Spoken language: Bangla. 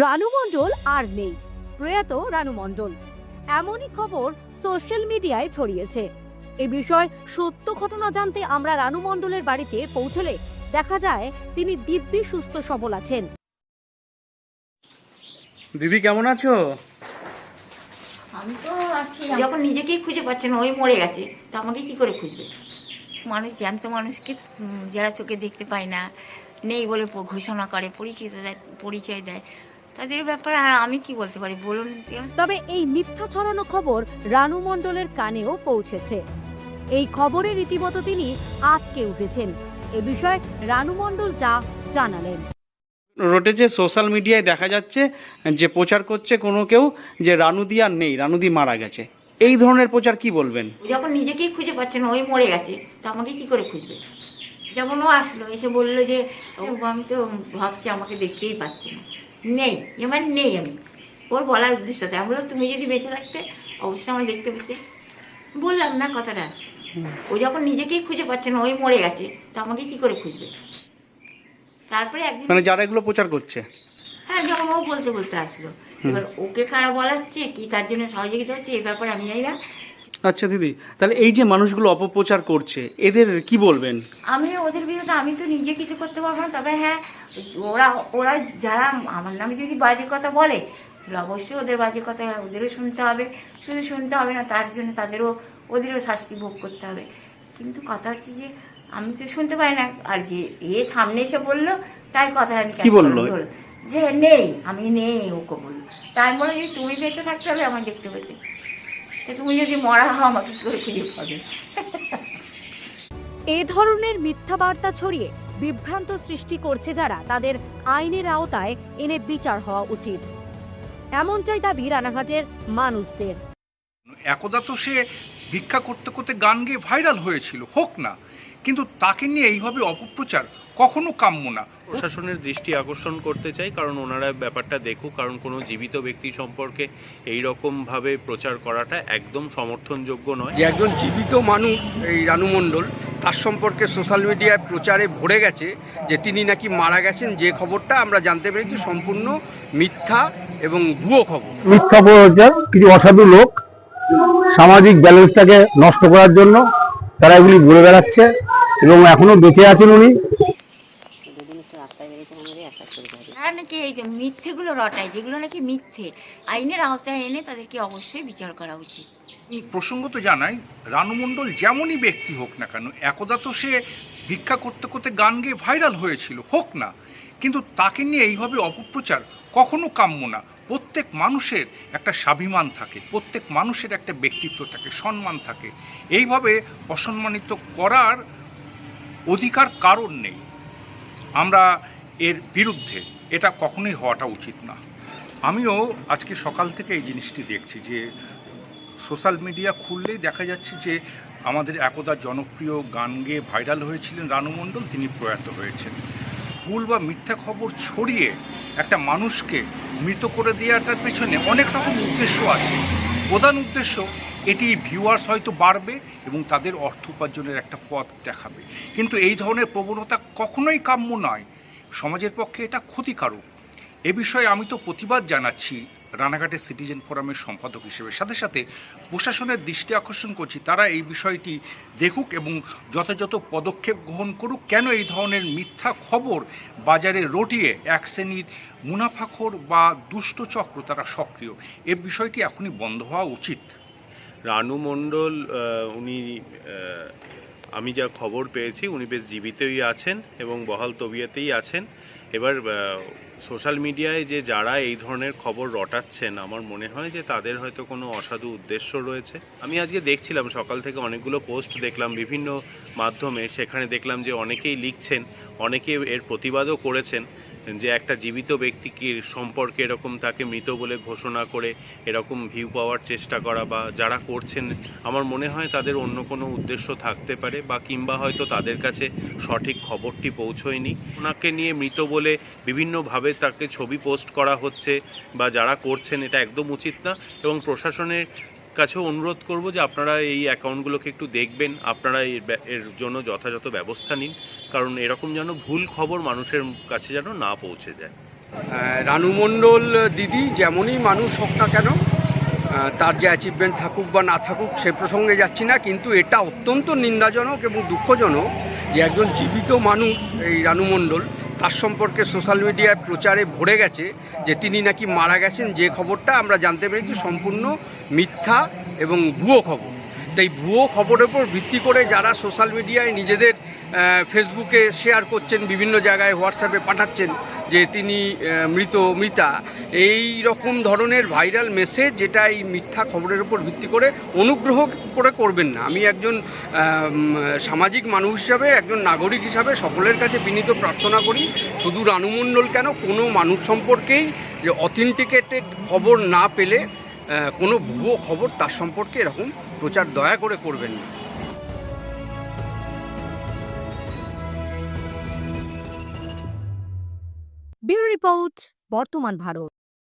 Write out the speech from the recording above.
রানু মণ্ডল আর নেই। প্রয়াত রানু মণ্ডল। এমনই খবর সোশ্যাল মিডিয়ায় ছড়িয়েছে। এ বিষয় সত্য ঘটনা জানতে আমরা রানু মণ্ডলের বাড়িতে পৌঁছলে দেখা যায় তিনি দিব্যি সুস্থ সবল আছেন। দিদি কেমন আছো? আমি তো আছি। যখন নিজেকেই খুঁজে পাচ্ছে না ওই মরে গেছে। তো আমাকে কি করে খুঁজবে? মানুষ জ্যান্ত মানুষকে যারা চোখে দেখতে পায় না নেই বলে ঘোষণা করে পরিচিত দেয় পরিচয় দেয়। তাদের ব্যাপারে আমি কি বলতে পারি? বলুন তবে এই মিথ্যা ছড়ানো খবর রানু মণ্ডলের কানেও পৌঁছেছে। এই খবরে রীতিমতো তিনি আটকে উঠেছেন। এ বিষয়ে রানু মণ্ডল যা জানালেন। রটেছে সোশ্যাল মিডিয়ায় দেখা যাচ্ছে যে প্রচার করছে কোনো কেউ যে রানুদি আর নেই রানুদি মারা গেছে। এই ধরনের প্রচার কি বলবেন? যখন নিজেকেই খুঁজে পাচ্ছেন ওই মরে গেছে তো আমাকে কি করে খুঁজবে? যেমন ও আসলো এসে বলল যে ও আমি তো ভাবছি আমাকে দেখতেই পাচ্ছি না। নেই এবার নেই আমি। ওর বলার উদ্দেশ্য তাই। আমি বললাম তুমি যদি বেঁচে থাকতে অবশ্যই আমার দেখতে পেতে। বললাম না কথাটা ও যখন নিজেকেই খুঁজে পাচ্ছে না ওই মরে গেছে তো আমাকে কি করে খুঁজবে? তারপরে একদিন মানে যারা এগুলো প্রচার করছে। হ্যাঁ যখন ও বলতে বলতে আসলো। এবার ওকে কারা বলাচ্ছে কি তার জন্য সহযোগিতা হচ্ছে এই ব্যাপারে আমি জানি না। আচ্ছা দিদি তাহলে এই যে মানুষগুলো অপপ্রচার করছে এদের কি বলবেন? আমি ওদের বিরুদ্ধে আমি তো নিজে কিছু করতে পারব না তবে হ্যাঁ ওরা ওরা যারা আমার নামে যদি বাজে কথা বলে তাহলে অবশ্যই ওদের বাজে কথা ওদেরও শুনতে হবে। শুধু শুনতে হবে না তার জন্য তাদেরও ওদেরও শাস্তি ভোগ করতে হবে। কিন্তু কথা হচ্ছে যে আমি তো শুনতে পাই না। আর যে এ সামনে এসে বলল তাই কথা আমি কি বলল? যে নেই আমি নেই ওকে বলল। তাই বলে যে তুমি বেঁচে থাকতে হবে আমার দেখতে পেতে তা তুমি যদি মরা হও আমাকে কি করে খুঁজে পাবে? এ ধরনের মিথ্যা বার্তা ছড়িয়ে বিভ্রান্ত সৃষ্টি করছে যারা তাদের আইনের আওতায় এনে বিচার হওয়া উচিত। এমনটাই দাবি রানাঘাটের মানুষদের। একদা তো সে ভিক্ষা করতে করতে গান গেয়ে ভাইরাল হয়েছিল হোক না। কিন্তু তাকে নিয়ে এইভাবে অপপ্রচার কখনো কাম্য না। প্রশাসনের দৃষ্টি আকর্ষণ করতে চাই কারণ ওনারা ব্যাপারটা দেখুক কারণ কোনো জীবিত ব্যক্তি সম্পর্কে এই রকম ভাবে প্রচার করাটা একদম সমর্থনযোগ্য নয়। একজন জীবিত মানুষ এই রানু মণ্ডল তার সম্পর্কে সোশ্যাল মিডিয়ায় প্রচারে ভরে গেছে যে তিনি নাকি মারা গেছেন, যে খবরটা আমরা জানতে পেরেছি সম্পূর্ণ মিথ্যা এবং ভুয়ো খবর। মিথ্যা প্রচার কিছু অসাধু লোক সামাজিক ব্যালেন্সটাকে নষ্ট করার জন্য তারা এগুলি বলে বেড়াচ্ছে এবং এখনও বেঁচে আছেন উনি তারা নাকি এই যে মিথ্যেগুলো রটায়, যেগুলো নাকি মিথ্যে, আইনের আওতায় এনে তাদেরকে অবশ্যই বিচার করা উচিত। প্রসঙ্গত জানাই, রানু মণ্ডল যেমনই ব্যক্তি হোক না কেন, একদা তো সে ভিক্ষা করতে করতে গান গেয়ে ভাইরাল হয়েছিল, হোক না, কিন্তু তাকে নিয়ে এইভাবে অপপ্রচার কখনো কাম্য না। প্রত্যেক মানুষের একটা স্বাভিমান থাকে, প্রত্যেক মানুষের একটা ব্যক্তিত্ব থাকে, সম্মান থাকে। এইভাবে অসম্মানিত করার অধিকার কারণ নেই। আমরা এর বিরুদ্ধে এটা কখনোই হওয়াটা উচিত না। আমিও আজকে সকাল থেকে এই জিনিসটি দেখছি যে সোশ্যাল মিডিয়া খুললেই দেখা যাচ্ছে যে আমাদের একদা জনপ্রিয় গান গেয়ে ভাইরাল হয়েছিলেন রানু মণ্ডল, তিনি প্রয়াত হয়েছেন। ভুল বা মিথ্যা খবর ছড়িয়ে একটা মানুষকে মৃত করে দেওয়াটার পেছনে অনেক রকম উদ্দেশ্য আছে। প্রধান উদ্দেশ্য, এটি ভিউয়ার্স হয়তো বাড়বে এবং তাদের অর্থ উপার্জনের একটা পথ দেখাবে। কিন্তু এই ধরনের প্রবণতা কখনোই কাম্য নয়। সমাজের পক্ষে এটা ক্ষতিকারক। এ বিষয়ে আমি তো প্রতিবাদ জানাচ্ছি রানাঘাটের সিটিজেন ফোরামের সম্পাদক হিসেবে। সাথে সাথে প্রশাসনের দৃষ্টি আকর্ষণ করছি, তারা এই বিষয়টি দেখুক এবং যথাযথ পদক্ষেপ গ্রহণ করুক। কেন এই ধরনের মিথ্যা খবর বাজারে রটিয়ে এক শ্রেণির মুনাফাখোর বা দুষ্ট চক্র তারা সক্রিয়? এ বিষয়টি এখনই বন্ধ হওয়া উচিত। রানু মণ্ডল উনি আমি যা খবর পেয়েছি, উনি বেশ জীবিতই আছেন এবং বহাল তবিয়াতেই আছেন। এবার সোশ্যাল মিডিয়ায় যে যারা এই ধরনের খবর রটাচ্ছেন, আমার মনে হয় যে তাদের হয়তো কোনো অসাধু উদ্দেশ্য রয়েছে। আমি আজকে দেখছিলাম, সকাল থেকে অনেকগুলো পোস্ট দেখলাম বিভিন্ন মাধ্যমে, সেখানে দেখলাম যে অনেকেই লিখছেন, অনেকে এর প্রতিবাদও করেছেন। যে একটা জীবিত ব্যক্তিকে সম্পর্কে এরকম তাকে মৃত বলে ঘোষণা করে এরকম ভিউ পাওয়ার চেষ্টা করা বা যারা করছেন, আমার মনে হয় তাদের অন্য কোনো উদ্দেশ্য থাকতে পারে বা কিংবা হয়তো তাদের কাছে সঠিক খবরটি পৌঁছয়নি। ওনাকে নিয়ে মৃত বলে বিভিন্নভাবে তাকে ছবি পোস্ট করা হচ্ছে বা যারা করছেন এটা একদম উচিত না এবং প্রশাসনের কাছেও অনুরোধ করব যে আপনারা এই অ্যাকাউন্টগুলোকে একটু দেখবেন, আপনারা এর জন্য যথাযথ ব্যবস্থা নিন, কারণ এরকম যেন ভুল খবর মানুষের কাছে যেন না পৌঁছে যায়। রানু মণ্ডল দিদি, যেমনই মানুষ হোক না কেন তার যে অ্যাচিভমেন্ট থাকুক বা না থাকুক, সে প্রসঙ্গে যাচ্ছি না, কিন্তু এটা অত্যন্ত নিন্দাজনক এবং দুঃখজনক যে একজন জীবিত মানুষ, এই রানু মণ্ডল তার সম্পর্কে সোশ্যাল মিডিয়ায় প্রচারে ভরে গেছে যে তিনি নাকি মারা গেছেন, যে খবরটা আমরা জানতে পেরেছি সম্পূর্ণ মিথ্যা এবং ভুয়ো খবর। তাই ভুয়ো খবরের উপর ভিত্তি করে যারা সোশ্যাল মিডিয়ায় নিজেদের ফেসবুকে শেয়ার করছেন, বিভিন্ন জায়গায় হোয়াটসঅ্যাপে পাঠাচ্ছেন যে তিনি মৃত মৃতা এই রকম ধরনের ভাইরাল মেসেজ যেটা এই মিথ্যা খবরের উপর ভিত্তি করে অনুগ্রহ করে করবেন না। আমি একজন সামাজিক মানুষ হিসাবে, একজন নাগরিক হিসাবে সকলের কাছে বিনীত প্রার্থনা করি, শুধু রানুমণ্ডল কেন? কোনো মানুষ সম্পর্কেই যে অথেন্টিকেটেড খবর না পেলে কোনো ভুয়ো খবর তার সম্পর্কে এরকম প্রচার দয়া করে করবেন না। রিপোর্ট বর্তমান ভারত